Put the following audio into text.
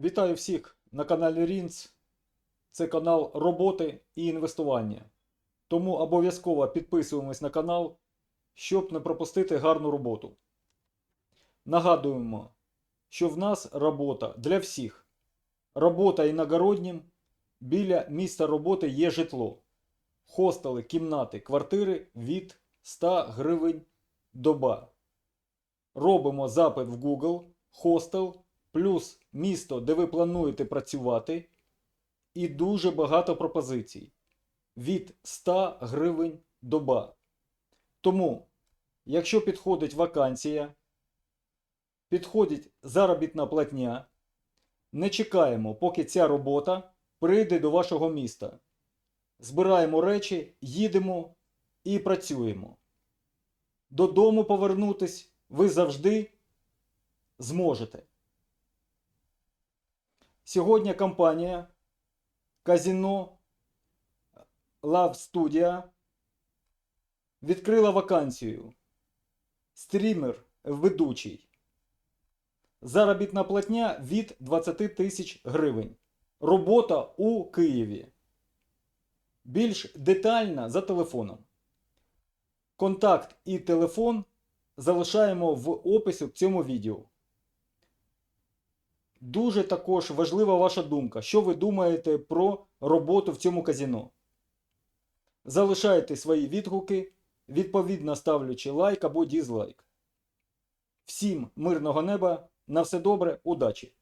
Вітаю всіх на каналі Рінц. Це канал роботи і інвестування. Тому обов'язково підписуємось на канал, щоб не пропустити гарну роботу. Нагадуємо, що в нас робота для всіх. Робота іногороднім. Біля місця роботи є житло. Хостели, кімнати, квартири від 100 гривень доба. Робимо запит в Google, хостел, плюс місто, де ви плануєте працювати, і дуже багато пропозицій. Від 100 гривень доба. Тому, якщо підходить вакансія, підходить заробітна платня, не чекаємо, поки ця робота прийде до вашого міста. Збираємо речі, їдемо і працюємо. Додому повернутись ви завжди зможете. Сьогодні компанія Казіно Love Studio відкрила вакансію. Стрімер ведучий. Заробітна платня від 20 тисяч гривень. Робота у Києві. Більш детально за телефоном. Контакт і телефон залишаємо в описі к цьому відео. Дуже також важлива ваша думка. Що ви думаєте про роботу в цьому казіно? Залишайте свої відгуки, відповідно ставлячи лайк або дізлайк. Всім мирного неба, на все добре, удачі!